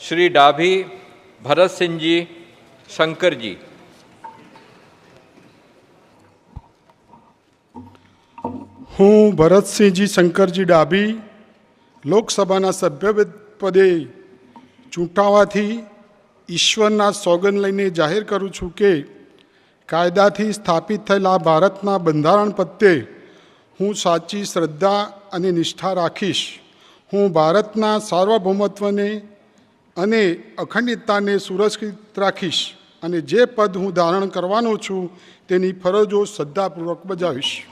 શ્રી ડાભી ભરતસિંહજી શંકરજી હું ભરતસિંહજી શંકરજી ડાભી લોકસભાના સભ્ય પદે ચૂંટાવાથી ઈશ્વરના સોગન લઈને જાહેર કરું છું કે કાયદાથી સ્થાપિત થયેલા ભારતના બંધારણ પ્રત્યે હું સાચી શ્રદ્ધા અને નિષ્ઠા રાખીશ. હું ભારતના સાર્વભૌમત્વને અને અખંડિતતાને સુરક્ષિત રાખીશ. અને જે પદ હું ધારણ કરવાનો છું, તેની ફરજો શ્રદ્ધાપૂર્વક બજાવીશ.